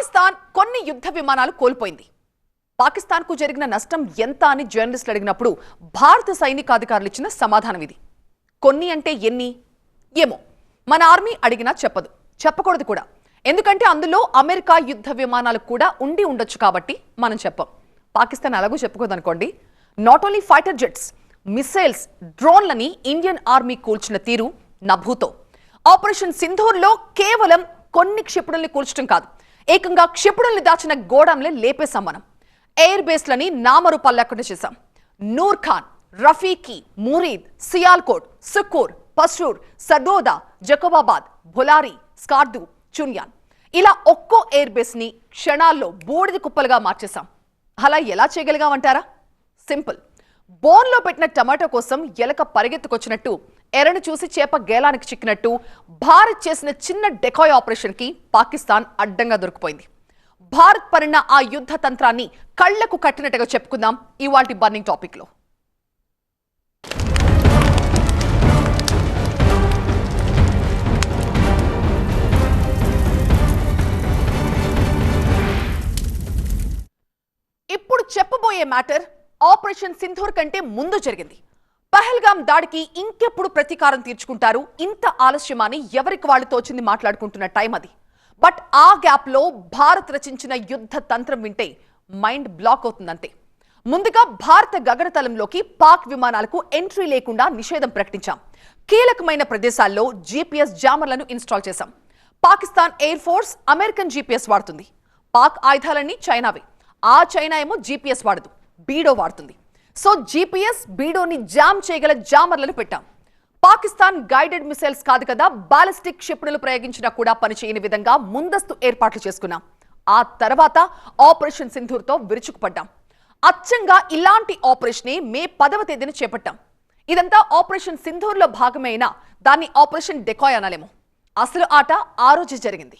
పాకిస్తాన్ కొన్ని యుద్ధ విమానాలు కోల్పోయింది. పాకిస్తాన్కు జరిగిన నష్టం ఎంత అని జర్నలిస్టులు అడిగినప్పుడు భారత సైనికాధికారులు ఇచ్చిన సమాధానం ఇది. కొన్ని అంటే ఎన్ని? ఏమో. మన ఆర్మీ అడిగినా చెప్పదు. చెప్పకూడదు కూడా. ఎందుకంటే అందులో అమెరికా యుద్ధ విమానాలు కూడా ఉండి ఉండొచ్చు కాబట్టి మనం చెప్పం. పాకిస్తాన్ అలాగూ చెప్పుకోదనుకోండి not only fighter jets missiles డ్రోన్లని Indian army కూల్చిన తీరు నభూతో. ఆపరేషన్ సింధూర్లో కేవలం కొన్ని క్షిపణుల్ని కూల్చడం కాదు. ఏకంగా క్షిపణుల్ని దాచిన గోడంలే లేపేశాం మనం ఎయిర్ బేస్లని నామరూపాలు లేకుండా చేశాం. నూర్ ఖాన్ రఫీకి మురీద్ సియాల్కోట్ సుక్కూర్ పస్రూర్ సర్దోదా జకోబాబాద్ భులారి స్కార్దు చున్యాన్. ఇలా ఒక్కో ఎయిర్ బేస్ని క్షణాల్లో బూడిద కుప్పలుగా మార్చేశాం. అలా ఎలా చేయగలిగామంటారా? సింపుల్. బోన్లో పెట్టిన టమాటో కోసం ఎలక పరిగెత్తుకొచ్చినట్టు ఎరను చూసి చేప గేలానికి చిక్కినట్టు భారత్ చేసిన చిన్న డెకాయ్ ఆపరేషన్కి పాకిస్తాన్ అడ్డంగా దొరికిపోయింది. భారత్ పరిణ ఆ యుద్ధ తంత్రాన్ని కళ్ళకు కట్టినట్టుగా చెప్పుకుందాం ఇవాటి బర్నింగ్ టాపిక్లో ఇప్పుడు చెప్పబోయే మ్యాటర్ ఆపరేషన్ సింధూర్ కంటే ముందు జరిగింది. పహల్గాం దాడికి ఇంకెప్పుడు ప్రతీకారం తీర్చుకుంటారు? ఇంత ఆలస్యమని ఎవరికి వాళ్ళు తోచింది మాట్లాడుకుంటున్న టైం అది? బట్ ఆ గ్యాప్లో భారత్ రచించిన యుద్ధ తంత్రం వింటే మైండ్ బ్లాక్ అవుతుందంతే. ముందుగా భారత గగనతలంలోకి పాక్ విమానాలకు ఎంట్రీ లేకుండా నిషేధం ప్రకటించాం. కీలకమైన ప్రదేశాల్లో జీపీఎస్ జామర్లను ఇన్స్టాల్ చేశాం. Pakistan air force American GPS వాడుతుంది. పాక్ ఆయుధాలన్నీ చైనావే. ఆ చైనా ఏమో జీపీఎస్ వాడదు. బీడో వాడుతుంది. సో జీపీఎస్ బీడోని జామ్ చేయగల జామర్లను పెట్టాం. పాకిస్తాన్ గైడెడ్ మిసైల్స్ కాదు కదా బాలిస్టిక్ క్షిపణులు ప్రయోగించినా కూడా పనిచేయని విధంగా ముందస్తు ఏర్పాట్లు చేసుకున్నాం. ఆ తర్వాత ఆపరేషన్ సింధూర్తో విరుచుకుపడ్డాం. అచ్చంగా ఇలాంటి ఆపరేషన్ని మే పదవ తేదీన చేపట్టాం. ఇదంతా ఆపరేషన్ సింధూర్లో భాగమైన దాన్ని ఆపరేషన్ డెకాయ్ అనాలేమో. అసలు ఆట ఆ రోజు జరిగింది.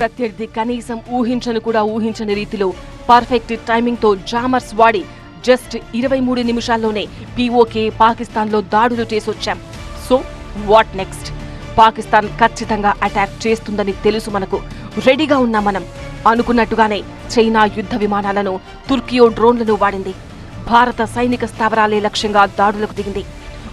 ప్రత్యర్థి కనీసం ఊహించను కూడా ఊహించని రీతిలో పర్ఫెక్ట్ టైమింగ్తో జామర్స్ వాడి జస్ట్ ఇరవై మూడు నిమిషాల్లోనే పీఓకే పాకిస్తాన్లో దాడులు చేసొచ్చాం. So what next? పాకిస్తాన్ ఖచ్చితంగా అటాక్ చేస్తుందని తెలుసు మనకు. రెడీగా ఉన్నాం మనం. అనుకున్నట్టుగానే చైనా యుద్ధ విమానాలను తుర్కియో డ్రోన్లను వాడింది. భారత సైనిక స్థావరాలే లక్ష్యంగా దాడులకు దిగింది.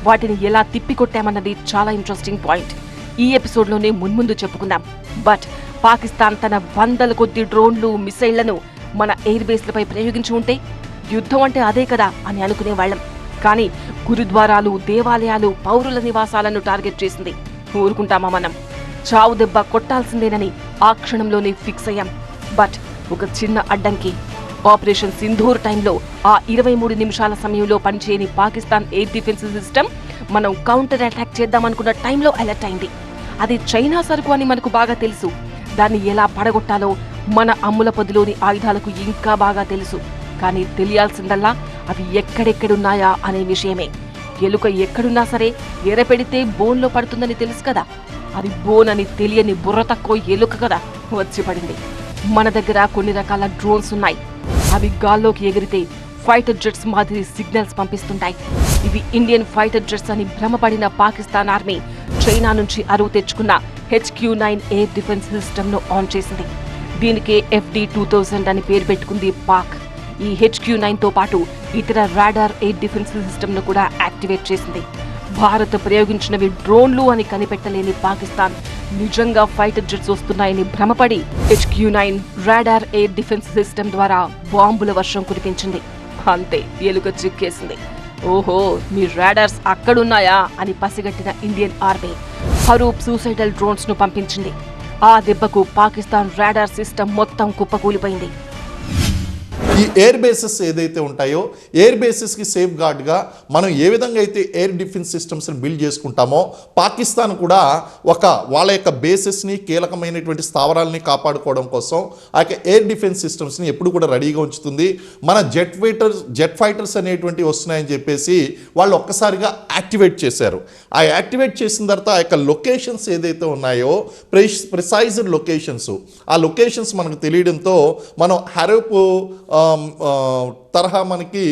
వాటిని ఎలా తిప్పికొట్టామన్నది చాలా ఇంట్రెస్టింగ్ పాయింట్. ఈ ఎపిసోడ్లోనే మున్ముందు చెప్పుకుందాం. బట్ పాకిస్తాన్ తన వందల కొద్ది డ్రోన్లు మిసైళ్ళను మన ఎయిర్ బేస్లపై ప్రయోగించి ఉంటే యుద్ధం అంటే అదే కదా అని అనుకునేవాళ్ళం కానీ గురుద్వారాలు దేవాలయాలు పౌరుల నివాసాలను టార్గెట్ చేసింది. ఊరుకుంటామా మనం? చావు దెబ్బ కొట్టాల్సిందేనని ఆ క్షణంలోనే ఫిక్స్ అయ్యాం. బట్ ఒక చిన్న అడ్డంకి. ఆపరేషన్ సింధూర్ టైంలో ఆ ఇరవై మూడు నిమిషాల సమయంలో పనిచేయని పాకిస్తాన్ ఎయిర్ డిఫెన్స్ సిస్టమ్ మనం కౌంటర్ అటాక్ చేద్దామనుకున్న టైంలో అలర్ట్ అయింది. అది చైనా సరుకు అని మనకు బాగా తెలుసు. దాన్ని ఎలా పడగొట్టాలో మన అమ్ముల పొదిలోని ఆయుధాలకు ఇంకా బాగా తెలుసు. కానీ తెలియాల్సిందల్లా అవి ఎక్కడెక్కడున్నాయా అనే విషయమే. ఎలుక ఎక్కడున్నా సరే ఎరపెడితే బోన్లో పడుతుందని తెలుసు కదా. అది బోన్ అని తెలియని బుర్ర తక్కువ ఎలుక కదా వచ్చి పడింది. మన దగ్గర కొన్ని రకాల డ్రోన్స్ ఉన్నాయి. అవి గాల్లోకి ఎగిరితే ఫైటర్ జెట్స్ మాదిరి సిగ్నల్స్ పంపిస్తుంటాయి. ఇవి ఇండియన్ ఫైటర్ జెట్స్ అని భ్రమపడిన పాకిస్తాన్ ఆర్మీ చైనా నుంచి అరువు తెచ్చుకున్న హెచ్క్యూ నైన్ ఎయిర్ డిఫెన్స్ సిస్టమ్ను ఆన్ చేసింది. దీనికే ఎఫ్డి టూ థౌజండ్ అని పేరు పెట్టుకుంది పాక్. ఈ హెచ్క్యూ నైన్తో పాటు ఇతర రాడార్ ఎయిర్ డిఫెన్స్ సిస్టమ్ను కూడా యాక్టివేట్ చేసింది. భారత్ ప్రయోగించినవి డ్రోన్లు అని కనిపెట్టలేని పాకిస్తాన్. నిజంగా ఫైటర్ జెట్స్ వస్తున్నాయని భ్రమపడి HQ nine radar air defence system ద్వారా బాంబుల వర్షం కురిపించింది. అంతే ఎలుక చిక్కేసింది. ఓహో మీ రాడార్స్ అక్కడున్నాయా అని పసిగట్టిన ఇండియన్ ఆర్మీ. హరూప్ సూసైడల్ డ్రోన్స్ను పంపించింది. ఆ దెబ్బకు పాకిస్తాన్ రాడార్ సిస్టమ్ మొత్తం కుప్పకూలిపోయింది. ఈ ఎయిర్ బేసెస్ ఏదైతే ఉంటాయో ఎయిర్ బేసెస్కి సేఫ్ గార్డ్గా మనం ఏ విధంగా అయితే ఎయిర్ డిఫెన్స్ సిస్టమ్స్ని బిల్డ్ చేసుకుంటామో పాకిస్తాన్ కూడా ఒక వాళ్ళ యొక్క బేసెస్ని కీలకమైనటువంటి స్థావరాలని కాపాడుకోవడం కోసం ఆ యొక్క ఎయిర్ డిఫెన్స్ సిస్టమ్స్ని ఎప్పుడు కూడా రెడీగా ఉంచుతుంది. మన జెట్ ఫైటర్స్ జెట్ ఫైటర్స్ అనేటువంటి వస్తున్నాయని చెప్పేసి వాళ్ళు ఒక్కసారిగా యాక్టివేట్ చేశారు. ఆ యాక్టివేట్ చేసిన తర్వాత ఆ యొక్క లొకేషన్స్ ఏదైతే ఉన్నాయో ప్రిసైజ్ లొకేషన్స్ ఆ లొకేషన్స్ మనకు తెలియడంతో మనం హరోప్ తరహా మనకి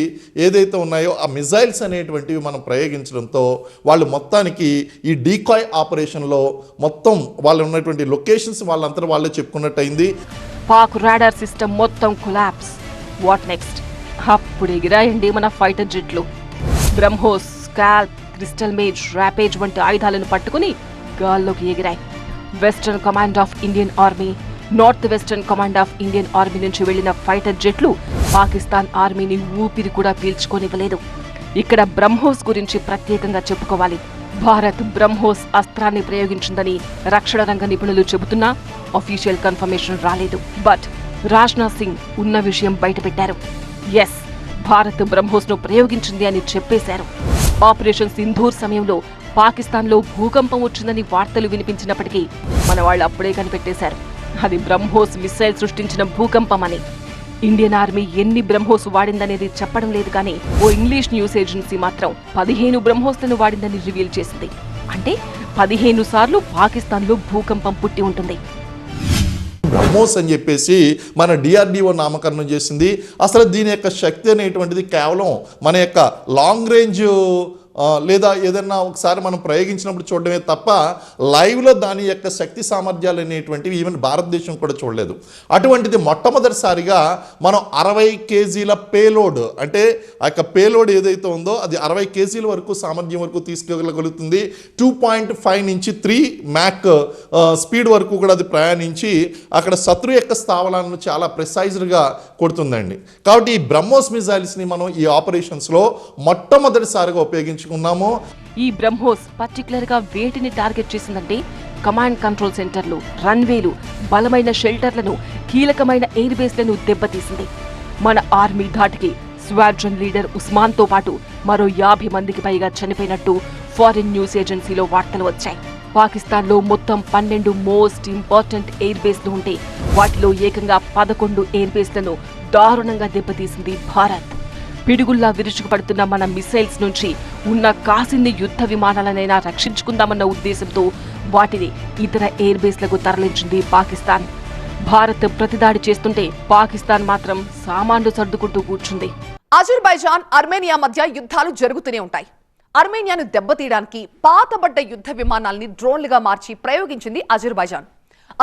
ఏదైతే ఉన్నాయో ఆ మిజైల్స్ అనేటువంటివి మనం ప్రయోగించడంతో వాళ్ళు మొత్తానికి ఈ డీకాయ్ ఆపరేషన్లో మొత్తం వాళ్ళు ఉన్నటువంటి లొకేషన్స్ వాళ్ళంతా వాళ్ళే చెప్పుకున్నట్టయింది. పాక్ రాడార్ సిస్టమ్ మొత్తం కొలాప్స్. వాట్ నెక్స్ట్ అప్పుడు ఎగిరాయండి మన fighter జెట్లు. BrahMos SCALP Crystal Maze Rampage వంటి ఆయుధాలను పట్టుకుని గాల్లోకి ఎగిరాయి. Western command of Indian army north western command of Indian army నుంచి వెళ్ళిన ఫైటర్ జెట్లు పాకిస్తాన్ ఆర్మీని ఊపిరి కూడా పీల్చుకోనివ్వలేదు. ఇక్కడ బ్రహ్మోస్ గురించి ప్రత్యేకంగా చెప్పుకోవాలి. భారత్ బ్రహ్మోస్ అస్త్రాన్ని ప్రయోగించిందని రక్షణ రంగ నిపుణులు చెబుతున్నా అఫీషియల్ కన్ఫర్మేషన్ రాలేదు. బట్ రాజ్నాథ్ సింగ్ ఉన్న విషయం బయటపెట్టారు. ఎస్ భారత్ బ్రహ్మోస్ను ప్రయోగించింది అని చెప్పేశారు. ఆపరేషన్ సింధూర్ సమయంలో పాకిస్తాన్లో భూకంపం వచ్చిందని వార్తలు వినిపించినప్పటికీ మన వాళ్ళు అప్పుడే కనిపెట్టేశారు. అది బ్రహ్మోస్ మిస్సైల్ సృష్టించిన భూకంపమని. ఇండియన్ ఆర్మీ ఎన్ని బ్రహ్మోస్ వాడిందనేది చెప్పడం లేదు కానీ ఓ ఇంగ్లీష్ న్యూస్ ఏజెన్సీ మాత్రం పదిహేను బ్రహ్మోస్లను వాడిందని రివీల్ చేసింది. అంటే పదిహేను సార్లు పాకిస్తాన్లో భూకంపం పుట్టి ఉంటుంది. బ్రహ్మోస్ అని చెప్పేసి మన డిఆర్డిఓ నామకరణం చేసింది. అసలు దీని యొక్క శక్తి అనేటువంటిది కేవలం మన యొక్క లాంగ్ రేంజ్ లేదా ఏదన్నా ఒకసారి మనం ప్రయోగించినప్పుడు చూడడమే తప్ప లైవ్లో దాని యొక్క శక్తి సామర్థ్యాలు అనేటువంటివి ఈవెన్ భారతదేశం కూడా చూడలేదు. అటువంటిది మొట్టమొదటిసారిగా మనం అరవై కేజీల పేలోడ్ అంటే ఆ యొక్క పేలోడ్ ఏదైతే ఉందో అది అరవై కేజీల వరకు సామర్థ్యం వరకు తీసుకెళ్ళగలుగుతుంది. టూ పాయింట్ ఫైవ్ నుంచి త్రీ మ్యాక్ స్పీడ్ వరకు కూడా అది ప్రయాణించి అక్కడ శత్రు యొక్క స్థావరాలను చాలా ప్రిసైజ్డ్గా కొడుతుందండి. కాబట్టి ఈ బ్రహ్మోస్ మిజైల్స్ని మనం ఈ ఆపరేషన్స్లో మొట్టమొదటిసారిగా ఉపయోగించుకున్నాము ఈ బ్రహ్మోస్ పర్టికులర్గా వేటిని టార్గెట్ చేసిందంటే కమాండ్ కంట్రోల్ సెంటర్లు రన్వేలు బలమైన షెల్టర్లను కీలకమైన ఎయిర్ బేస్లను దెబ్బతీసింది. మన ఆర్మీ ధాటికి స్వాడ్రన్ లీడర్ ఉస్మాన్తో పాటు మరో యాభై మందికి పైగా చనిపోయినట్టు ఫారిన్ న్యూస్ ఏజెన్సీలో వార్తలు వచ్చాయి. పాకిస్తాన్లో మొత్తం పన్నెండు మోస్ట్ ఇంపార్టెంట్ ఎయిర్ బేస్లు ఉంటే వాటిలో ఏకంగా పదకొండు ఎయిర్ బేస్లను దారుణంగా దెబ్బతీసింది భారత్. పిడుగుల్లా విరుచుకుపడుతున్న మన మిసైల్స్ నుంచి ఉన్న కాసిన్ని యుద్ధ విమానాలనైనా రక్షించుకుందామన్న ఉద్దేశంతో వాటిని ఇతర ఎయిర్ బేస్లకు తరలించింది పాకిస్తాన్. భారత్ ప్రతిదాడి చేస్తుంటే పాకిస్తాన్ మాత్రం సామాన్లు సర్దుకుంటూ కూర్చుంది. అజర్బైజాన్ అర్మేనియా మధ్య యుద్ధాలు జరుగుతూనే ఉంటాయి. అర్మేనియాను దెబ్బతీయడానికి పాతబడ్డ యుద్ధ విమానాల్ని డ్రోన్లుగా మార్చి ప్రయోగించింది అజర్బైజాన్.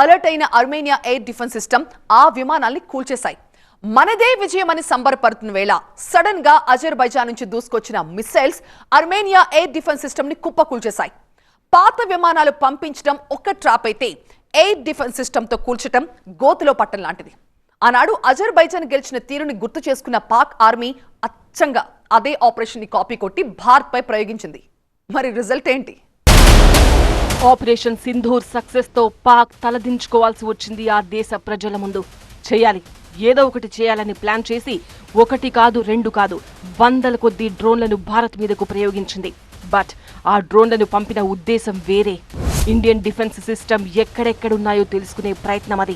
అలర్ట్ అయిన అర్మేనియా ఎయిర్ డిఫెన్స్ సిస్టమ్ ఆ విమానాల్ని కూల్చేశాయి. మనదే విజయమని సంబరపడుతున్న వేళ సడన్గా అజర్బైజాన్ నుంచి దూసుకొచ్చిన మిస్సైల్స్ అర్మేనియా ఎయిర్ డిఫెన్స్ సిస్టమ్ని కుప్పకూల్చేశాయి పాత విమానాలు పంపించడం ఒక్క ట్రాప్ అయితే ఎయిర్ డిఫెన్స్ సిస్టమ్తో కూల్చటం గోతులో పట్టం లాంటిది. ఆనాడు అజర్బైజాన్ గెలిచిన తీరుని గుర్తు చేసుకున్న పాక్ ఆర్మీ అచ్చంగా అదే ఆపరేషన్ని కాపీ కొట్టి భారత్ పై ప్రయోగించింది. మరి రిజల్ట్ ఏంటి? ఆపరేషన్ సింధూర్ సక్సెస్తో పాక్ తలదించుకోవాల్సి వచ్చింది ఆ దేశ ప్రజల ముందు. చేయాలి. ఏదో ఒకటి చేయాలని ప్లాన్ చేసి ఒకటి కాదు రెండు కాదు వందల కొద్ది డ్రోన్లను భారత్ మీదకు ప్రయోగించింది. బట్ ఆ డ్రోన్లను పంపిన ఉద్దేశం వేరే. ఇండియన్ డిఫెన్స్ సిస్టమ్ ఎక్కడెక్కడున్నాయో తెలుసుకునే ప్రయత్నం అది.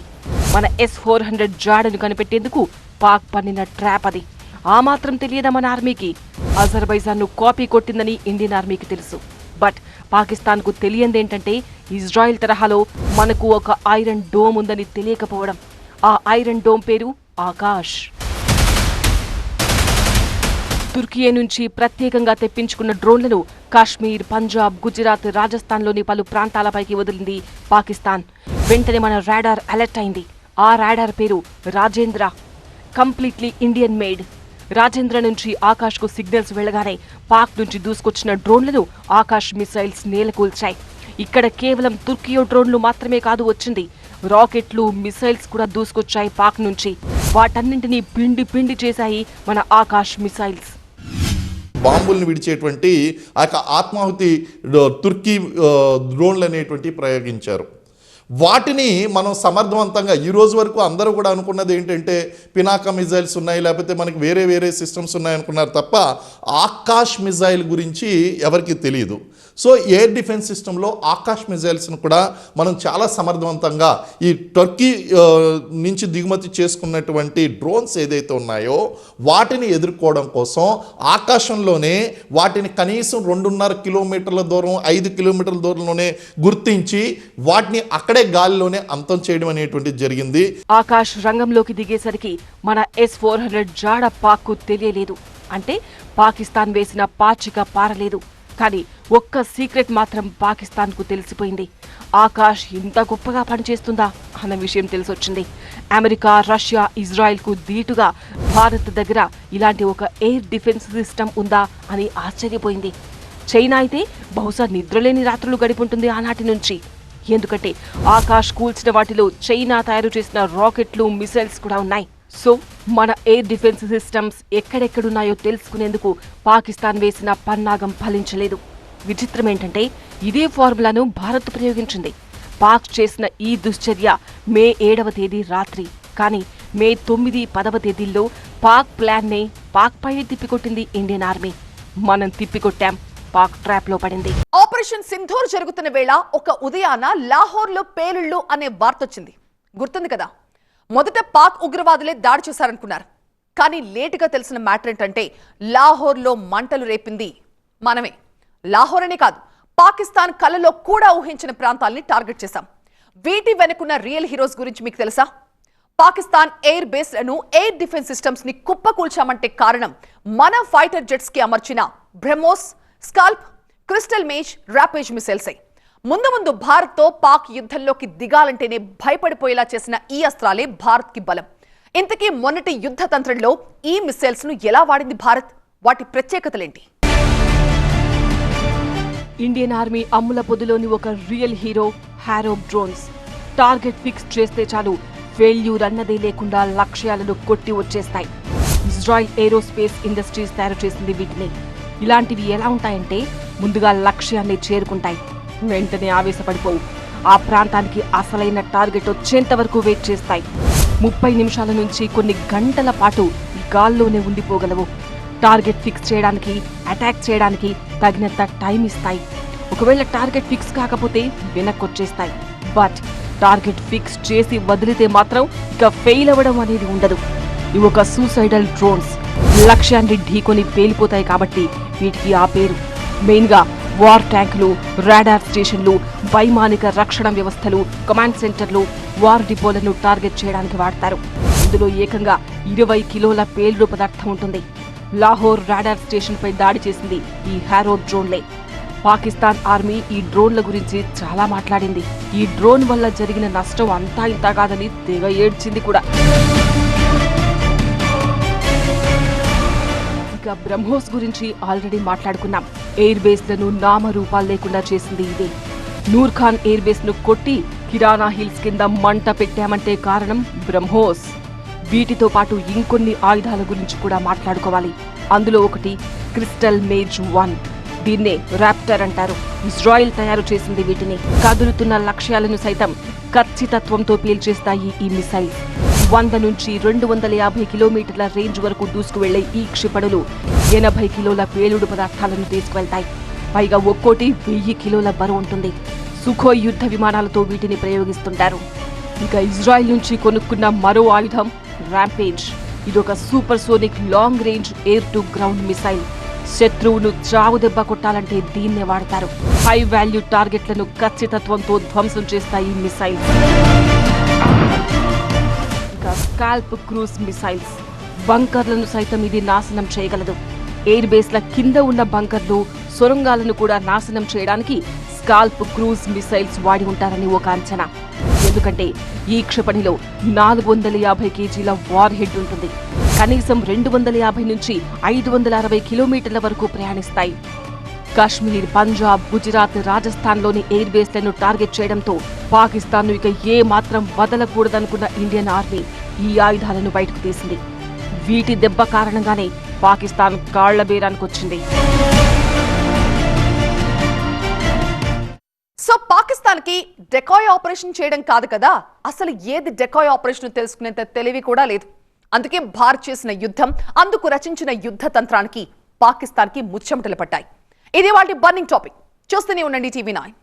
మన ఎస్ ఫోర్ హండ్రెడ్ జాడను కనిపెట్టేందుకు పాక్ పన్నిన ట్రాప్ అది. ఆ మాత్రం తెలియదా మన ఆర్మీకి? అజర్బైజాన్ను కాపీ కొట్టిందని ఇండియన్ ఆర్మీకి తెలుసు. బట్ పాకిస్తాన్కు తెలియందేంటంటే ఇజ్రాయెల్ తరహాలో మనకు ఒక ఐరన్ డోమ్ ఉందని తెలియకపోవడం. ఆ ఐరన్ డోమ్ పేరు ఆకాష్. తుర్కియే నుంచి ప్రత్యేకంగా తెప్పించుకున్న డ్రోన్లను కాశ్మీర్ పంజాబ్ గుజరాత్ రాజస్థాన్లోని పలు ప్రాంతాలపైకి వదిలింది పాకిస్తాన్. వెంటనే మన రాడార్ అలర్ట్ అయింది. ఆ రాడార్ పేరు Rajendra. Completely Indian made. Rajendra నుంచి ఆకాష్కు సిగ్నల్స్ వెళ్ళగానే పాక్ నుంచి దూసుకొచ్చిన డ్రోన్లను ఆకాష్ మిసైల్స్ నేలకూల్చాయి. ఇక్కడ కేవలం తుర్కియో డ్రోన్లు మాత్రమే కాదు వచ్చింది. రాకెట్లు మిసైల్స్ కూడా దూసుకొచ్చాయి పాక్ నుంచి. వాటన్నింటినీ పిండి పిండి చేశాయి మన ఆకాష్ మిసైల్స్. బాంబుల్ని విడిచేటువంటి ఆ యొక్క ఆత్మాహుతి తుర్కీ డ్రోన్లు అనేటువంటి ప్రయోగించారు. వాటిని మనం సమర్థవంతంగా ఈ రోజు వరకు అందరూ కూడా అనుకున్నది ఏంటంటే పినాక మిజైల్స్ ఉన్నాయి లేకపోతే మనకి వేరే వేరే సిస్టమ్స్ ఉన్నాయి అనుకున్నారు తప్ప ఆకాష్ మిజైల్ గురించి ఎవరికి తెలియదు సో ఎయిర్ డిఫెన్స్ సిస్టంలో ఆకాష్ మిజైల్స్ను కూడా మనం చాలా సమర్థవంతంగా ఈ టర్కీ నుంచి దిగుమతి చేసుకున్నటువంటి డ్రోన్స్ ఏదైతే ఉన్నాయో వాటిని ఎదుర్కోవడం కోసం ఆకాశంలోనే వాటిని కనీసం రెండున్నర కిలోమీటర్ల దూరం ఐదు కిలోమీటర్ల దూరంలోనే గుర్తించి వాటిని అక్కడే గాలిలోనే అంతం చేయడం అనేటువంటిది జరిగింది. ఆకాష్ రంగంలోకి దిగేసరికి మన ఎస్ ఫోర్ హండ్రెడ్ జాడ పాక్కు తెలియలేదు. అంటే పాకిస్తాన్ వేసిన పాచిక పారలేదు. కానీ ఒక్క సీక్రెట్ మాత్రం పాకిస్తాన్కు తెలిసిపోయింది. ఆకాష్ ఇంత గొప్పగా పనిచేస్తుందా అన్న విషయం తెలిసొచ్చింది. అమెరికా రష్యా ఇజ్రాయెల్కు దీటుగా భారత్ దగ్గర ఇలాంటి ఒక ఎయిర్ డిఫెన్స్ సిస్టమ్ ఉందా అని ఆశ్చర్యపోయింది. చైనా అయితే బహుశా నిద్రలేని రాత్రులు గడిపుంటుంది ఆనాటి నుంచి. ఎందుకంటే ఆకాష్ కూల్చిన వాటిలో చైనా తయారు చేసిన రాకెట్లు మిసైల్స్ కూడా ఉన్నాయి. సో మన ఎయిర్ డిఫెన్స్ సిస్టమ్స్ ఎక్కడెక్కడున్నాయో తెలుసుకునేందుకు పాకిస్తాన్ వేసిన పన్నాగం ఫలించలేదు. విచిత్రం ఏంటంటే ఇదే ఫార్ములాను భారత్ ప్రయోగించింది పాక్ చేసిన ఈ దుశ్చర్య మే ఏడవ తేదీ రాత్రి. కానీ మే తొమ్మిది పదవ తేదీల్లో పాక్ ప్లాన్నే పాక్ పైనే తిప్పికొట్టింది ఇండియన్ ఆర్మీ. మనం తిప్పికొట్టాం పాక్ ట్రాప్లో పడింది. ఆపరేషన్ సింధూర్ జరుగుతున్న వేళ ఒక ఉదయాన లాహోర్లో పేలుళ్ళు అనే వార్త వచ్చింది గుర్తుంది కదా? మొదట పాక్ ఉగ్రవాదులే దాడి చేశారనుకున్నారు. కానీ లేటుగా తెలిసిన మ్యాటర్ ఏంటంటే లాహోర్లో మంటలు రేపింది మనమే. లాహోర్ అనే కాదు పాకిస్తాన్ కలలో కూడా ఊహించిన ప్రాంతాల్ని టార్గెట్ చేశాం. వీటి వెనుకున్న రియల్ హీరోస్ గురించి మీకు తెలుసా? పాకిస్తాన్ ఎయిర్ బేస్లను ఎయిర్ డిఫెన్స్ సిస్టమ్స్ని కుప్పకూల్చామంటే కారణం మన ఫైటర్ జెట్స్కి అమర్చిన BrahMos SCALP Crystal Maze Rampage మిసైల్సే. ముందు ముందు భారత్తో పాక్ యుద్ధంలోకి దిగాలంటేనే భయపడిపోయేలా చేసిన ఈ అస్త్రాలే భారత్కి బలం. ఇంతకీ మొన్నటి యుద్ధ తంత్రంలో ఈ మిసైల్స్ను ఎలా వాడింది భారత్? వాటి ప్రత్యేకతలేంటి? ఇండియన్ ఆర్మీ అమ్ముల పొదిలోని ఒక real hero Harop drones. Target fix చేస్తే చాలు ఫెయిల్యూర్ అన్నదే లేకుండా లక్ష్యాలను కొట్టి వచ్చేస్తాయి. ఇజ్రాయిల్ ఏరోస్పేస్ ఇండస్ట్రీస్ తయారు చేసింది వీటిని. ఇలాంటివి ఎలా ఉంటాయంటే ముందుగా లక్ష్యాన్ని చేరుకుంటాయి. వెంటనే ఆవేశపడిపోవు ఆ ప్రాంతానికి అసలైన టార్గెట్ వచ్చేంత వరకు వెయిట్ చేస్తాయి. ముప్పై నిమిషాల నుంచి కొన్ని గంటల పాటు గాల్లోనే ఉండిపోగలవు. టార్గెట్ ఫిక్స్ చేయడానికి అటాక్ చేయడానికి తగినంత టైం ఇస్తాయి. ఒకవేళ టార్గెట్ ఫిక్స్ కాకపోతే వెనక్కొచ్చేస్తాయి. బట్ టార్గెట్ ఫిక్స్ చేసి వదిలితే మాత్రం ఇక ఫెయిల్ అవ్వడం అనేది ఉండదు. ఇవి ఒక సూసైడల్ డ్రోన్స్. లక్ష్యాన్ని ఢీకొని పేలిపోతాయి కాబట్టి వీటికి ఆ పేరు. మెయిన్గా వార్ ట్యాంకులు రాడార్ స్టేషన్లు వైమానిక రక్షణ వ్యవస్థలు కమాండ్ సెంటర్లు వార్ డిపోలను టార్గెట్ చేయడానికి వాడతారు. ఇందులో ఏకంగా ఇరవై కిలోల పేలుడు పదార్థం ఉంటుంది. లాహోర్ రాడార్ స్టేషన్పై దాడి చేసింది ఈ హ్యారో డ్రోన్లే. పాకిస్తాన్ ఆర్మీ ఈ డ్రోన్ల గురించి చాలా మాట్లాడింది. ఈ డ్రోన్ వల్ల జరిగిన నష్టం అంతా ఇంత కాదని తెగ ఏడ్చింది కూడా. ఇక బ్రహ్మోస్ గురించి ఆల్రెడీ మాట్లాడుకున్నాం. ఎయిర్ బేస్లను నామరూపాలు లేకుండా చేసింది ఇదే. నూర్ ఖాన్ ఎయిర్ బేస్ను కొట్టి కిరాణా హిల్స్ కింద మంట పెట్టామంటే కారణం బ్రహ్మోస్. వీటితో పాటు ఇంకొన్ని ఆయుధాల గురించి కూడా మాట్లాడుకోవాలి. అందులో ఒకటి క్రిస్టల్ మేజ్ వన్. దీన్నే ర్యాప్టర్ అంటారు. ఇజ్రాయిల్ తయారు చేసింది వీటిని. కదులుతున్న లక్ష్యాలను సైతం ఖచ్చితత్వంతో పేల్చేస్తాయి ఈ మిసైల్స్ వంద నుంచి రెండు వందల యాభై కిలోమీటర్ల రేంజ్ వరకు దూసుకువెళ్ళే ఈ క్షిపణులు ఎనభై కిలోల పేలుడు పదార్థాలను తీసుకువెళ్తాయి. పైగా ఒక్కోటి వెయ్యి కిలోల బరువు ఉంటుంది. సుఖోయ్ యుద్ధ విమానాలతో వీటిని ప్రయోగిస్తుంటారు. ఇక ఇజ్రాయెల్ నుంచి కొనుక్కున్న మరో ఆయుధం ర్యాంపేజ్. ఇదొక supersonic long range air to ground missile. శత్రువును చావు దెబ్బ కొట్టాలంటే దీన్నే వాడతారు. హై వాల్యూ టార్గెట్లను ఖచ్చితత్వంతో ధ్వంసం చేస్తాయి ఈ మిసైల్. SCALP cruise missiles. బంకర్లను సైతం ఇది నాశనం చేయగలదు. ఎయిర్ బేస్ల కింద ఉన్న బంకర్లు సొరంగాలను కూడా నాశనం చేయడానికి స్కాల్ప్ క్రూజ్ మిసైల్స్ వాడి ఉంటారని ఒక అంచనా. ఎందుకంటే ఈ క్షిపణిలో నాలుగు వందల యాభై కేజీల వార్ హెడ్ ఉంటుంది. కనీసం రెండు వందల యాభై నుంచి ఐదు వందల అరవై కిలోమీటర్ల వరకు ప్రయాణిస్తాయి. కాశ్మీర్ పంజాబ్ గుజరాత్ రాజస్థాన్లోని ఎయిర్ బేస్లను టార్గెట్ చేయడంతో పాకిస్తాన్ను ఇక ఏ మాత్రం వదలకూడదనుకున్న ఇండియన్ ఆర్మీ ఈ ఆయుధాలను బయటకు తీసింది. వీటి దెబ్బ కారణంగానే పాకిస్తాన్ కాళ్ళ బేరానికి వచ్చింది. సో పాకిస్తాన్కి డెకాయ్ ఆపరేషన్ చేయడం కాదు కదా? అసలు ఏది డెకాయ్ ఆపరేషన్ తెలుసుకునేంత తెలివి కూడా లేదు. అందుకే భారత్ చేసిన యుద్ధం అందుకు రచించిన యుద్ధ తంత్రానికి పాకిస్తాన్కి ముచ్చమటలు పట్టాయి. ఇది వాటి బర్నింగ్ టాపిక్ చూస్తూనే ఉండండి టీవీ నైన్.